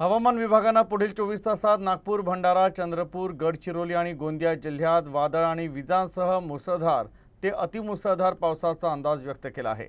हवामान विभागानं पुढील चोवीस तासात नागपूर भंडारा चंद्रपूर गडचिरोली आणि गोंदिया जिल्ह्यात वादळ आणि विजांसह मुसळधार ते अतिमुसळधार पावसाचा अंदाज व्यक्त केला आहे.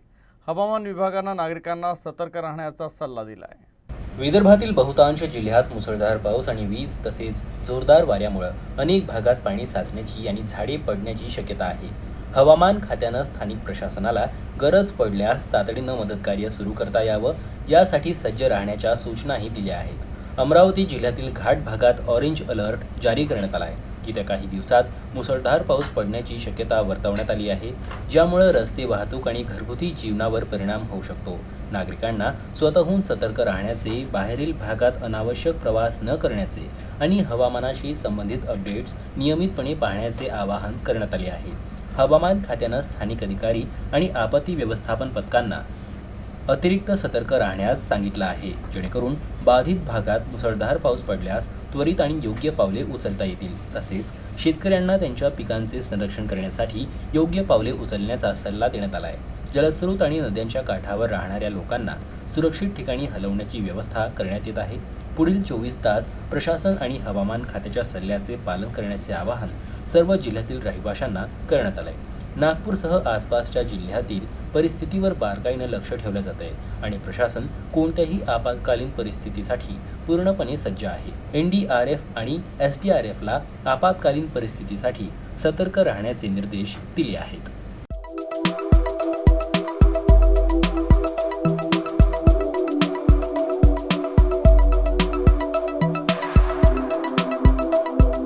हवामान विभागानं नागरिकांना सतर्क राहण्याचा सल्ला दिला आहे विदर्भातील बहुतांश जिल्ह्यात मुसळधार पाऊस आणि वीज तसेच जोरदार वाऱ्यामुळे अनेक भागात पाणी साचण्याची आणि झाडे पडण्याची शक्यता आहे. हवामान खात्यानं स्थानिक प्रशासनाला गरज पडल्यास तातडीनं मदतकार्य सुरू करता यावं यासाठी सज्ज राहण्याच्या सूचनाही दिल्या आहेत. अमरावती जिल्ह्यातील घाट भागात ऑरेंज अलर्ट जारी करण्यात आला आहे येत्या काही दिवसात मुसळधार पाऊस पडण्याची शक्यता वर्तवण्यात आली आहे ज्यामुळे रस्ते वाहतूक आणि घरगुती जीवनावर परिणाम होऊ शकतो. नागरिकांना स्वतःहून सतर्क राहण्याचे बाहेरील भागात अनावश्यक प्रवास न करण्याचे आणि हवामानाशी संबंधित अपडेट्स नियमितपणे पाहण्याचे आवाहन करण्यात आले आहे. हवामान खात्यानं स्थानिक अधिकारी आणि आपत्ती व्यवस्थापन पथकांना अतिरिक्त सतर्क राहण्यास सांगितलं आहे. जेणेकरून बाधित भागात मुसळधार पाऊस पडल्यास त्वरित आणि योग्य पावले उचलता येतील. तसेच शेतकऱ्यांना त्यांच्या पिकांचे संरक्षण करण्यासाठी योग्य पावले उचलण्याचा सल्ला देण्यात आला आहे. जलस्रोत आणि नद्यांच्या काठावर राहणाऱ्या लोकांना सुरक्षित ठिकाणी हलवण्याची व्यवस्था करण्यात येत आहे. पुढील चोवीस तास प्रशासन आणि हवामान खात्याच्या सल्ल्याचे पालन करण्याचे आवाहन सर्व जिल्ह्यातील रहिवाशांना करण्यात आलं आहे नागपूरसह आसपासच्या जिल्ह्यातील परिस्थितीवर बारकाईनं लक्ष ठेवलं जात आहे आणि प्रशासन कोणत्याही आपत्कालीन परिस्थितीसाठी पूर्णपणे सज्ज आहे. एन डी आर एफ आणि एस डी आर एफला आपत्कालीन परिस्थितीसाठी सतर्क राहण्याचे निर्देश दिले आहेत.